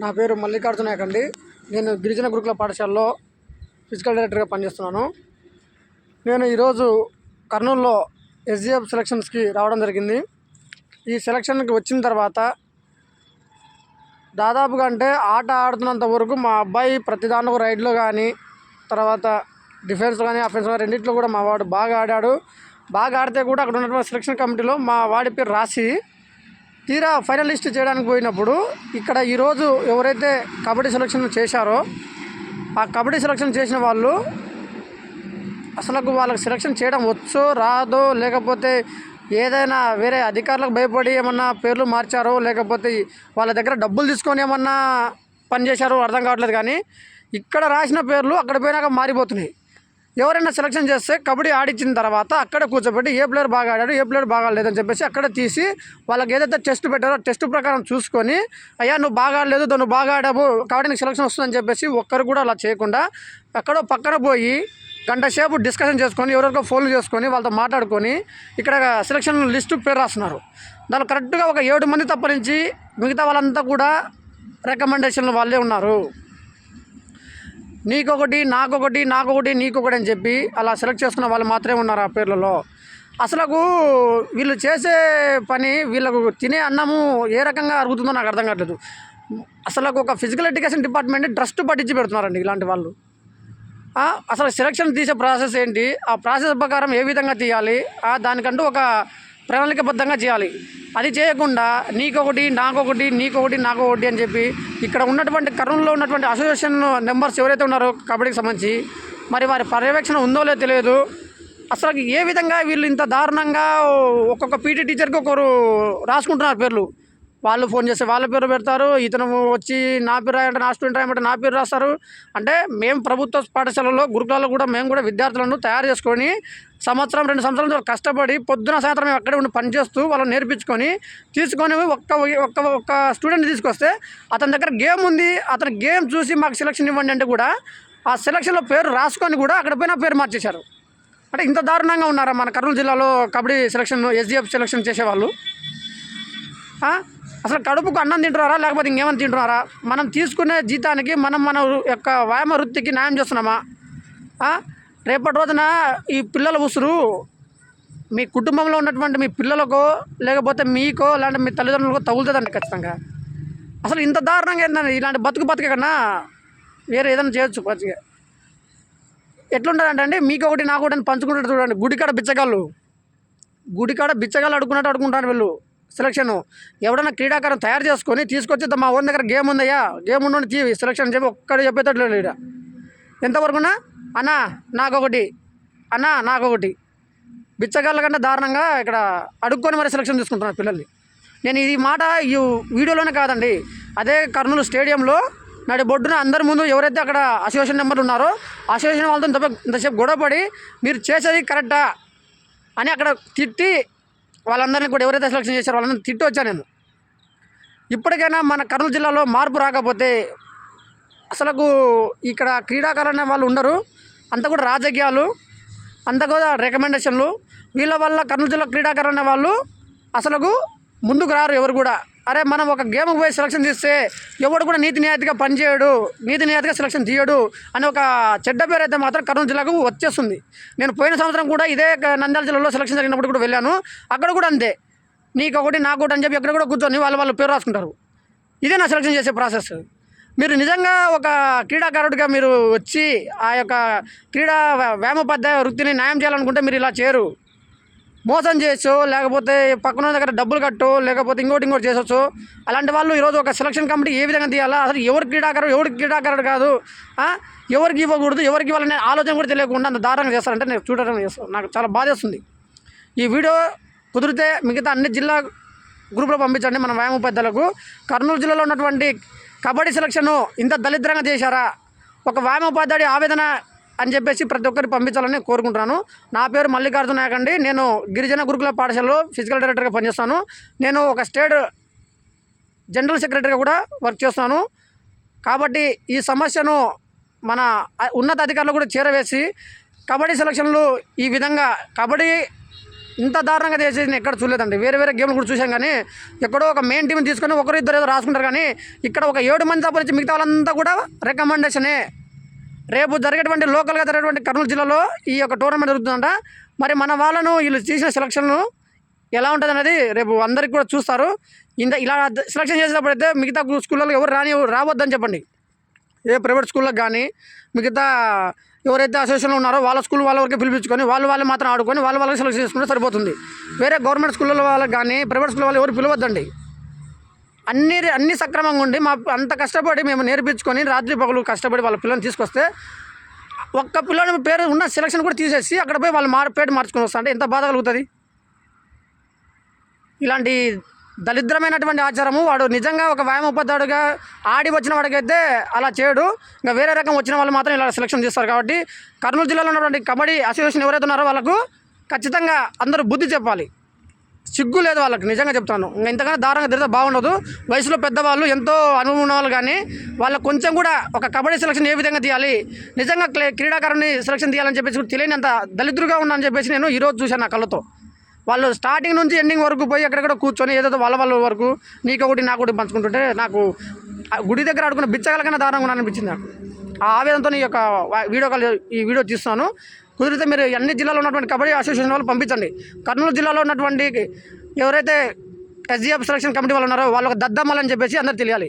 నా పేరు మల్లికార్జున అండి నేను గిరిజన గురుకుల పాఠశాలలో ఫిజికల్ డైరెక్టర్గా పనిచేస్తున్నాను. నేను ఈరోజు కర్నూలులో ఎస్జిఎఫ్ సెలక్షన్స్కి రావడం జరిగింది. ఈ సెలక్షన్కి వచ్చిన తర్వాత దాదాపుగా అంటే ఆట ఆడుతున్నంత వరకు మా అబ్బాయి ప్రతి దాంట్లో రైడ్లో కానీ తర్వాత డిఫెన్స్ కానీ అఫెన్స్ కానీ రెండింటిలో కూడా మా వాడు బాగా ఆడాడు. బాగా ఆడితే కూడా అక్కడ ఉన్నటువంటి సెలక్షన్ కమిటీలో మా వాడి పేరు రాసి తీరా ఫైనలిస్ట్ చేయడానికి పోయినప్పుడు ఇక్కడ ఈరోజు ఎవరైతే కబడ్డీ సెలక్షన్ చేశారో ఆ కబడ్డీ సెలక్షన్ చేసిన వాళ్ళు అసలు వాళ్ళకి సెలక్షన్ చేయడం వచ్చో రాదో లేకపోతే ఏదైనా వేరే అధికారులకు భయపడి ఏమన్నా పేర్లు మార్చారో లేకపోతే వాళ్ళ దగ్గర డబ్బులు తీసుకొని ఏమన్నా పని చేశారో అర్థం కావట్లేదు కానీ ఇక్కడ రాసిన పేర్లు అక్కడ పోయినాక మారిపోతున్నాయి. ఎవరైనా సెలక్షన్ చేస్తే కబడ్డీ ఆడించిన తర్వాత అక్కడ కూర్చోబెట్టి ఏ ప్లేయర్ బాగా ఆడాడు ఏ ప్లేయర్ బాగా లేదని చెప్పేసి అక్కడ తీసి వాళ్ళకి ఏదైతే టెస్ట్ పెట్టారో టెస్ట్ ప్రకారం చూసుకొని అయ్యా నువ్వు బాగా ఆడలేదు నువ్వు బాగా ఆడావు కాబట్టి నీకు సెలక్షన్ వస్తుందని చెప్పేసి ఒక్కరు కూడా అలా చేయకుండా ఎక్కడో పక్కన పోయి గంట సేపు డిస్కషన్ చేసుకొని ఎవరికో ఫోన్లు చేసుకొని వాళ్ళతో మాట్లాడుకొని ఇక్కడ సెలక్షన్ లిస్టు పేరు రాస్తున్నారు. దానిలో కరెక్ట్గా ఒక ఏడు మంది తప్పనించి మిగతా వాళ్ళంతా కూడా రికమెండేషన్లు వాళ్ళే ఉన్నారు. నీకొకటి నాకొకటి నాకొకటి నీకొకటి అని చెప్పి అలా సెలెక్ట్ చేసుకున్న వాళ్ళు మాత్రమే ఉన్నారు ఆ పేర్లలో? అసలు వీళ్ళు చేసే పని వీళ్ళకు తినే అన్నము ఏ రకంగా అరుగుతుందో నాకు అర్థం కావట్లేదు. అసలు ఒక ఫిజికల్ ఎడ్యుకేషన్ డిపార్ట్మెంట్ ట్రస్ట్ పట్టించి పెడుతున్నారండి ఇలాంటి వాళ్ళు. అసలు సెలక్షన్ తీసే ప్రాసెస్ ఏంటి? ఆ ప్రాసెస్ ప్రకారం ఏ విధంగా తీయాలి? దానికంటూ ఒక ప్రణాళికబద్ధంగా చేయాలి. అది చేయకుండా నీకొకటి నాకొకటి నీకొకటి నాకొకటి అని చెప్పి ఇక్కడ ఉన్నటువంటి కర్నూలులో ఉన్నటువంటి అసోసియేషన్ మెంబర్స్ ఎవరైతే ఉన్నారో కబడ్డీకి సంబంధించి మరి వారి పర్యవేక్షణ ఉందో లేదో తెలియదు. అసలు ఏ విధంగా వీళ్ళు ఇంత దారుణంగా ఒక్కొక్క పీటీ టీచర్కి ఒకరు రాసుకుంటున్నారు పేర్లు? వాళ్ళు ఫోన్ చేస్తే వాళ్ళ పేరు పెడతారు ఇతను వచ్చి నా పేరు రాయంటే నా స్టూడెంట్ రాయమంటే నా పేరు రాస్తారు. అంటే మేము ప్రభుత్వ పాఠశాలలో గురుకులాల్లో కూడా మేము కూడా విద్యార్థులను తయారు చేసుకొని సంవత్సరం రెండు సంవత్సరాలు కష్టపడి పొద్దున సాయంత్రం మేము అక్కడే ఉండి పనిచేస్తూ వాళ్ళని నేర్పించుకొని తీసుకొని ఒక్క ఒక్క ఒక్క స్టూడెంట్ తీసుకొస్తే అతని దగ్గర గేమ్ ఉంది. అతని గేమ్ చూసి మాకు సెలక్షన్ ఇవ్వండి అంటే కూడా ఆ సెలక్షన్లో పేరు రాసుకొని కూడా అక్కడ పోయిన పేరు మార్చేశారు. అంటే ఇంత దారుణంగా ఉన్నారా మన కర్నూలు జిల్లాలో కబడ్డీ సెలక్షన్ ఎస్డిఎఫ్ సెలక్షన్ చేసేవాళ్ళు? అసలు కడుపుకు అన్నం తింటున్నారా? లేకపోతే ఇంకేమైనా తింటున్నారా? మనం తీసుకునే జీతానికి మనం మన యొక్క వ్యాయామ వృత్తికి న్యాయం చేస్తున్నామా? రేపటి రోజున ఈ పిల్లల ఉసురు మీ కుటుంబంలో ఉన్నటువంటి మీ పిల్లలకో లేకపోతే మీకో లేదంటే మీ తల్లిదండ్రులకో తగులుతుందండి ఖచ్చితంగా. అసలు ఇంత దారుణంగా ఏంటంటే ఇలాంటి బతుకు బతుక కన్నా వేరే ఏదైనా చేయొచ్చు మంచిగా. ఎట్లుంటుందంటే అండి మీకు ఒకటి నాకు ఒకటి అని పంచుకుంటారు చూడండి గుడికాడ బిచ్చగాళ్ళు. గుడికాడ బిచ్చగాళ్ళు అడుకున్నట్టు అడుకుంటారు వీళ్ళు. సెలక్షన్. ఎవడన్నా క్రీడాకారం తయారు చేసుకొని తీసుకొచ్చి మా ఓన్ దగ్గర గేమ్ ఉందయ్యా గేమ్ ఉండి తీ సెలక్షన్ చెప్పి ఒక్కడే చెప్పేటట్లు లేడు ఎంతవరకున్నా ఎంతవరకునా అన్నా నాకొకటి అన్నా నాకొకటి. బిచ్చగాళ్ళ కంటే దారుణంగా ఇక్కడ అడుక్కొని మరి సెలక్షన్ తీసుకుంటున్నారు పిల్లల్ని. నేను ఈ మాట ఈ వీడియోలోనే కాదండి అదే కర్నూలు స్టేడియంలో నాటి బొడ్డున అందరి ముందు ఎవరైతే అక్కడ అసోసియేషన్ నెంబర్లు ఉన్నారో అసోసియేషన్ వాళ్ళతో ఇంతసేపు గొడవపడి మీరు చేసేది కరెక్టా అని అక్కడ తిట్టి వాళ్ళందరినీ కూడా ఎవరైతే సెలక్షన్ చేశారో వాళ్ళందరినీ తిట్టి వచ్చాను నేను. ఇప్పటికైనా మన కర్నూలు జిల్లాలో మార్పు రాకపోతే అసలు ఇక్కడ క్రీడాకారులు అనే వాళ్ళు ఉండరు. అంత కూడా రాజకీయాలు అంత కూడా రికమెండేషన్లు వీళ్ళ వల్ల కర్నూలు జిల్లా క్రీడాకారులు వాళ్ళు అసలు ముందుకు రారు ఎవరు కూడా. అరే మనం ఒక గేమ్కి పోయి సెలక్షన్ తీస్తే ఎవడు కూడా నీతి నియాతిగా పనిచేయడు నీతి నియాతిగా సెలక్షన్ తీయడు అని ఒక చెడ్డ పేరు అయితే మాత్రం కర్నూలు జిల్లాకు వచ్చేస్తుంది. నేను పోయిన సంవత్సరం కూడా ఇదే నంద్యాల జిల్లాలో సెలక్షన్ జరిగినప్పుడు కూడా వెళ్ళాను. అక్కడ కూడా అంతే. నీకు ఒకటి నాకు ఒకటి అని చెప్పి ఎక్కడ కూడా కూర్చొని వాళ్ళు వాళ్ళ పేరు రాసుకుంటారు. ఇదే నా సెలక్షన్ చేసే ప్రాసెస్ మీరు నిజంగా ఒక క్రీడాకారుడిగా మీరు వచ్చి ఆ యొక్క క్రీడా వ్యామోపాధ్యాయ వృత్తిని న్యాయం చేయాలనుకుంటే మీరు ఇలా చేయరు. మోసం చేయొచ్చు లేకపోతే పక్కన దగ్గర డబ్బులు కట్టు లేకపోతే ఇంకోటి ఇంకోటి చేసొచ్చు. అలాంటి వాళ్ళు ఈరోజు ఒక సెలక్షన్ కమిటీ ఏ విధంగా తీయాలా? అసలు ఎవరు క్రీడాకారుడు ఎవరు క్రీడాకారుడు కాదు ఎవరికి ఇవ్వకూడదు ఎవరికి ఇవ్వాలనే ఆలోచన కూడా తెలియకుండా అంత దారుణంగా చేస్తారంటే నేను చూడడం చేస్తాను నాకు చాలా బాధేస్తుంది ఈ వీడియో కుదిరితే మిగతా అన్ని జిల్లా గ్రూపులో పంపించండి మన వ్యాయామోపాధ్యాయులకు కర్నూలు జిల్లాలో ఉన్నటువంటి కబడ్డీ సెలక్షన్ ఇంత దళిద్రంగా చేశారా? ఒక వ్యాయామోపాధ్యాయుడి ఆవేదన అని చెప్పేసి ప్రతి ఒక్కరికి పంపించాలని కోరుకుంటున్నాను. నా పేరు మల్లికార్జున నాయక్ అండి. నేను గిరిజన గురుకుల పాఠశాలలో ఫిజికల్ డైరెక్టర్గా పనిచేస్తాను. నేను ఒక స్టేట్ జనరల్ సెక్రటరీగా కూడా వర్క్ చేస్తాను కాబట్టి ఈ సమస్యను మన ఉన్నత అధికారులు కూడా చేరవేసి కబడ్డీ సెలక్షన్లు ఈ విధంగా కబడ్డీ ఇంత దారుణంగా చేసేది నేను ఎక్కడ చూడలేదండి. వేరే వేరే గేమ్లు కూడా చూసాం కానీ ఎక్కడో ఒక మెయిన్ టీం తీసుకొని ఒకరు ఇద్దరు ఏదో రాసుకుంటారు కానీ ఇక్కడ ఒక ఏడు మంది తప్పనించి మిగతా వాళ్ళంతా కూడా రికమెండేషనే రేపు జరిగేటువంటి లోకల్గా జరిగేటువంటి కర్నూలు జిల్లాలో ఈ యొక్క టోర్నమెంట్ జరుగుతుందంట. మరి మన వాళ్ళను వీళ్ళు చేసిన సెలక్షన్లు ఎలా ఉంటుంది అనేది రేపు అందరికి కూడా చూస్తారు. ఇంత ఇలా సెలక్షన్ చేసేటప్పుడు అయితే మిగతా స్కూళ్ళలో ఎవరు రాని రావద్దని చెప్పండి. ఏ ప్రైవేట్ స్కూళ్ళకి కానీ మిగతా ఎవరైతే అసోసియేషన్లో ఉన్నారో వాళ్ళ స్కూల్ వాళ్ళ వరకు పిలిపించుకొని వాళ్ళు వాళ్ళు మాత్రం ఆడుకొని వాళ్ళ వాళ్ళకి సెలెక్ట్ చేసుకుంటే సరిపోతుంది. వేరే గవర్నమెంట్ స్కూళ్ళ వాళ్ళకి కానీ ప్రైవేట్ స్కూల్ వాళ్ళు ఎవరు పిలవద్దండి. అన్ని అన్ని సక్రమంగా ఉండి మా అంత కష్టపడి మేము నేర్పించుకొని రాత్రి పగలు కష్టపడి వాళ్ళ పిల్లల్ని తీసుకొస్తే ఒక్క పిల్లని పేరు ఉన్న సెలక్షన్ కూడా తీసేసి అక్కడ పోయి వాళ్ళు మార్ పేరు మార్చుకొని వస్తా అంటే ఎంత బాధ కలుగుతుంది? ఇలాంటి దరిద్రమైనటువంటి ఆచారము వాడు నిజంగా ఒక వ్యాయామోపాధ్యాయుడిగా ఆడి వచ్చిన వాడికైతే అలా చేయడు. ఇంకా వేరే రకం వచ్చిన వాళ్ళు మాత్రం ఇలా సెలక్షన్ చేస్తారు కాబట్టి కర్నూలు జిల్లాలో ఉన్నటువంటి కబడ్డీ అసోసియేషన్ ఎవరైతే ఉన్నారో వాళ్ళకు ఖచ్చితంగా అందరూ బుద్ధి చెప్పాలి. సిగ్గు లేదు వాళ్ళకి నిజంగా చెప్తాను. ఇంకా ఇంతకన్నా దారుణంగా తిరిగితే బాగుండదు. వయసులో పెద్దవాళ్ళు ఎంతో అనుభవం ఉన్న వాళ్ళు కానీ వాళ్ళకు కొంచెం కూడా ఒక కబడ్డీ సెలక్షన్ ఏ విధంగా తీయాలి నిజంగా క్లే- క్రీడాకారుని సెలక్షన్ తీయాలని చెప్పేసి కూడా తెలియనంత దళిద్రుగా ఉన్నానని చెప్పేసి నేను ఈరోజు చూశాను నా కళ్ళతో. వాళ్ళు స్టార్టింగ్ నుంచి ఎండింగ్ వరకు పోయి ఎక్కడెక్కడ కూర్చొని ఏదో వాళ్ళ వాళ్ళ వరకు నీకొకటి నాకు ఒకటి పంచుకుంటుంటే నాకు ఆ గుడి దగ్గర ఆడుకున్న బిచ్చగల కన్నా దారుణంగా ఉన్నాను అనిపించింది నాకు. ఆ ఆవేదనతో ఈ యొక్క వీడియో కాల్ ఈ వీడియో తీస్తాను కుదిరితే మీరు అన్ని జిల్లాలో ఉన్నటువంటి కబడ్డీ అసోసియేషన్ వాళ్ళు పంపించండి. కర్నూలు జిల్లాలో ఉన్నటువంటి ఎవరైతే ఎస్జిఎఫ్ సెలక్షన్ కమిటీ వాళ్ళు ఉన్నారో వాళ్ళకి దద్దమ్మలని చెప్పేసి అందరు తెలియాలి.